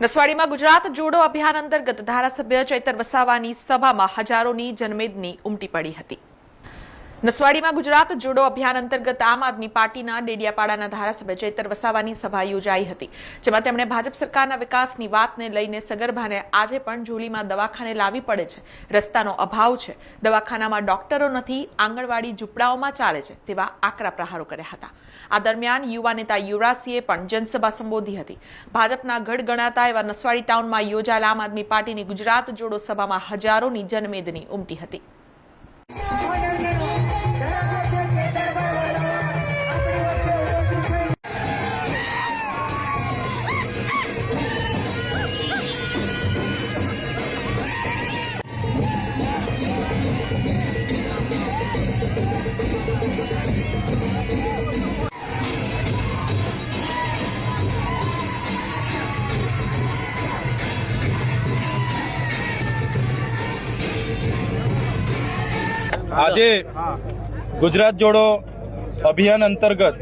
નસવાડીમાં ગુજરાત જોડો અભિયાન અંતર્ગત ધારાસભ્ય ચૈતર વસાવાની સભામાં હજારોની જનમેદની ઉમટી પડી હતી. નસવાડીમાં ગુજરાત જોડો અભિયાન અંતર્ગત આમ આદમી પાર્ટીના ડેડિયાપાડાના ધારાસભ્ય ચેતર વસાવાની સભા યોજાઈ હતી, જેમાં તેમણે ભાજપ સરકારના વિકાસની વાતને લઈને સગર્ભાને આજે પણ ઝૂલીમાં દવાખાને લાવી પડે છે. રસ્તાનો અભાવ છે. દવાખાનામાં ડોક્ટરો નથી, આંગણવાડી ઝૂંપડાઓમાં ચાલે છે, તેવા આકરા પ્રહારો કર્યા હતા. આ દરમિયાન યુવા નેતા યુવરાજસિંહે પણ જનસભા સંબોધી હતી. ભાજપના ગઢ ગણાતા એવા નસવાડી ટાઉનમાં યોજાયેલ આમ આદમી પાર્ટીની ગુજરાત જોડો સભામાં હજારોની જનમેદની ઉમટી હતી. આજે ગુજરાત જોડો અભિયાન અંતર્ગત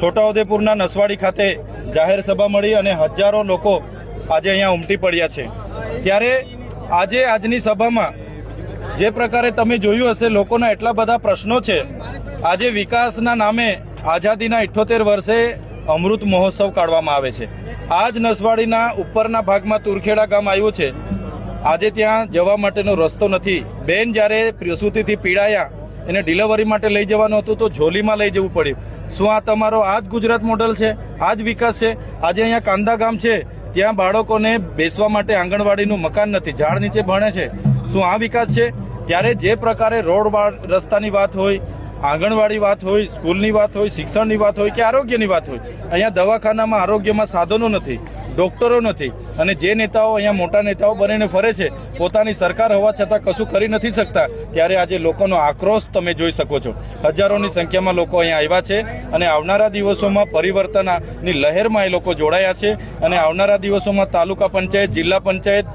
છોટાઉદેપુરના નસવાડી ખાતે જાહેર સભા મળી અને હજારો લોકો આજે અહીંયા ઉમટી પડ્યા છે. ત્યારે આજે આજની સભામાં જે પ્રકારે તમે જોયું હશે, લોકોના એટલા બધા પ્રશ્નો છે. આજે વિકાસના નામે આઝાદીના ઇઠ્ઠોતેર વર્ષે અમૃત મહોત્સવ કાઢવામાં આવે છે. આ જ નસવાડીના ઉપરના ભાગમાં તુરખેડા ગામ આવ્યું છે. આજે ત્યાં જવા માટેનો રસ્તો નથી. બેન જ્યારે પ્રસૂતિથી પીડાયા, એને ડિલિવરી માટે લઈ જવાનું હતું તો ઝોલીમાં લઈ જવું પડ્યું. શું આ તમારો આ જ ગુજરાત મોડલ છે? આ જ વિકાસ છે? આજે અહીંયા કાંદા ગામ છે. ત્યાં બાળકોને બેસવા માટે આંગણવાડીનું મકાન નથી. ઝાડ નીચે ભણે છે. શું આ વિકાસ છે? ત્યારે જે પ્રકારે રોડ રસ્તાની વાત હોય, આંગણવાડી વાત હોય, સ્કૂલની વાત હોય, શિક્ષણની વાત હોય કે આરોગ્યની વાત હોય, અહીંયા દવાખાનામાં આરોગ્યમાં સાધનો નથી. ડોક્ટરો નથી. અને જે નેતાઓ અહીંયા મોટા નેતાઓ બનીને ફરે છે, પોતાની સરકાર હોવા છતાં કશું કરી નથી શકતા. ત્યારે આજે લોકોનો આક્રોશ તમે જોઈ શકો છો. હજારોની સંખ્યામાં લોકો અહીંયા આવ્યા છે અને આવનારા દિવસોમાં પરિવર્તનની લહેરમાં એ લોકો જોડાયા છે અને આવનારા દિવસોમાં તાલુકા પંચાયત, જિલ્લા પંચાયત,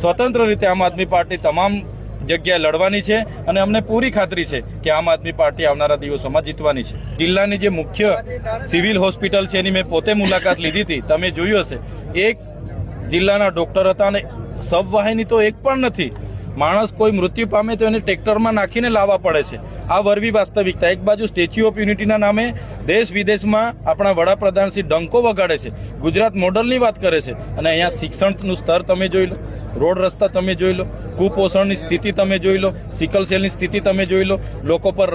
સ્વતંત્ર રીતે આમ આદમી પાર્ટી તમામ જગ્યાએ લડવાની છે અને અમને પૂરી ખાતરી છે કે આમ આદમી પાર્ટી આવનારા દિવસોમાં જીતવાની છે. જિલ્લાની જે મુખ્ય સિવિલ હોસ્પિટલ છે એની મેં પોતે મુલાકાત લીધી હતી. તમે જોયું હશે. એક જિલ્લાના ડોક્ટર હતા અને સબવાહિની તો એક પણ નથી. માણસ કોઈ મૃત્યુ પામે તો એને ટ્રેક્ટરમાં નાખીને લાવવા પડે છે. આ વરવી વાસ્તવિકતા. એક બાજુ સ્ટેચ્યુ ઓફ યુનિટીના નામે દેશ વિદેશમાં આપણા વડાપ્રધાન શ્રી ડંકો વગાડે છે. ગુજરાત મોડલની વાત કરે છે. અને અહીંયા શિક્ષણનું સ્તર તમે જોઈ લો. રોડ રસ્તા તમે જોઈ લો, કુપોષણની સ્થિતિ તમે જોઈ લો, સિકલ સેલની સ્થિતિ તમે જોઈ લો. લોકો પર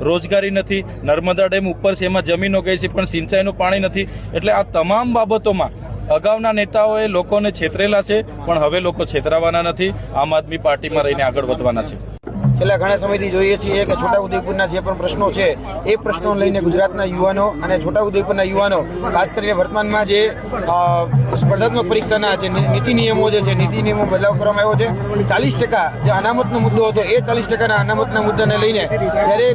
રોજગારી નથી. નર્મદા ડેમ ઉપર છે, એમાં જમીનો ગઈ છે, પણ સિંચાઈનું પાણી નથી. એટલે આ તમામ બાબતોમાં અગાઉના નેતાઓએ લોકોને છેતરેલા છે, પણ હવે લોકો છેતરાવાના નથી. આમ આદમી પાર્ટીમાં રહીને આગળ વધવાના છે. છેલ્લા ઘણા સમયથી જોઈએ છીએ કે છોટાઉદેપુરના જે પણ પ્રશ્નો છે, એ પ્રશ્નો લઈને ગુજરાતના યુવાનો અને છોટાઉદેપુરના યુવાનો, ખાસ કરીને વર્તમાનમાં જે સ્પર્ધાત્મક પરીક્ષાના જે નીતિ નિયમો જે છે, નીતિ નિયમો બદલાવ કરવામાં આવ્યો છે, ચાલીસ ટકા જે અનામતનો મુદ્દો હતો, એ ચાલીસ ટકાના અનામતના મુદ્દાને લઈને જ્યારે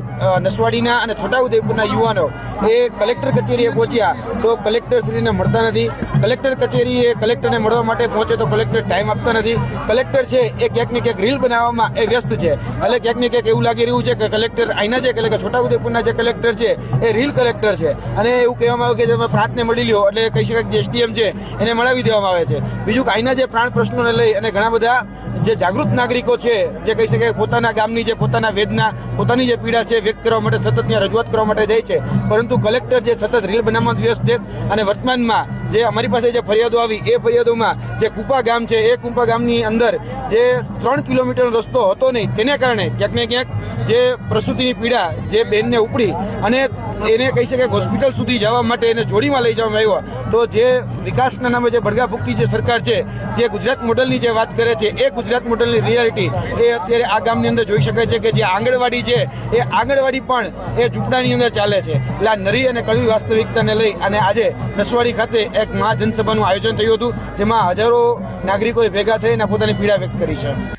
નસવાડીના અને છોટાઉદેપુરના યુવાનો એ કલેક્ટર કચેરીએ પહોંચ્યા. તો કલેક્ટરશ્રીને મળતા નથી. કલેક્ટર કચેરીએ કલેક્ટરને મળવા માટે પહોંચે તો કલેક્ટર ટાઈમ આપતા નથી. કલેક્ટર છે એ ક્યાંક ને ક્યાંક રીલ બનાવવામાં એ વ્યસ્ત છે. એટલે ક્યાંક ને ક્યાંક એવું લાગી રહ્યું છે કે કલેક્ટર અહીંના છે એટલે કે છોટાઉદેપુરના જે કલેક્ટર છે એ રીલ કલેક્ટર છે. અને એવું કહેવામાં આવે કે તમે પ્રાંતને મળી લ્યો એટલે કહી શકાય જે એસડીએમ છે એને મળાવી દેવામાં આવે છે. બીજું કે અહીંના જે પ્રાણ પ્રશ્નોને લઈ અને ઘણા બધા જે જાગૃત નાગરિકો છે, જે કહી શકાય પોતાના ગામની જે પોતાના વેદના, પોતાની જે પીડા છે વ્યક્ત કરવા માટે સતત ત્યાં રજૂઆત કરવા માટે જાય છે. પરંતુ કલેક્ટર જે સતત રીલ બનાવવામાં વ્યસ્ત છે અને વર્તમાનમાં જે અમારી પાસે જે ફરિયાદો આવી, એ ફરિયાદોમાં જે કુપા ગામ છે, એ કુપા ગામની અંદર જે ત્રણ કિલોમીટરનો રસ્તો હતો નહીં, તેને કારણે ક્યાંક ને ક્યાંક જે પ્રસૂતિની પીડા જે બેનને ઉપડી અને એને કહી શકાય હોસ્પિટલ સુધી જવા માટે એને જોડીમાં લઈ જવામાં આવ્યો. તો જે વિકાસના નામે જે બળગા ભૂખતી જે સરકાર છે, જે ગુજરાત મોડલની જે વાત કરે છે, એ ગુજરાત મોડલની રિયાલિટી એ અત્યારે આ ગામની અંદર જોઈ શકાય છે કે જે આંગણવાડી છે, એ આંગણવાડી પણ એ ઝૂંપડાની અંદર ચાલે છે. એટલે આ નરી અને કડવી વાસ્તવિકતાને લઈ અને આજે નસવાડી ખાતે એક મહાજનસભાનું આયોજન થયું હતું, જેમાં હજારો નાગરિકોએ ભેગા થઈને પોતાની પીડા વ્યક્ત કરી છે.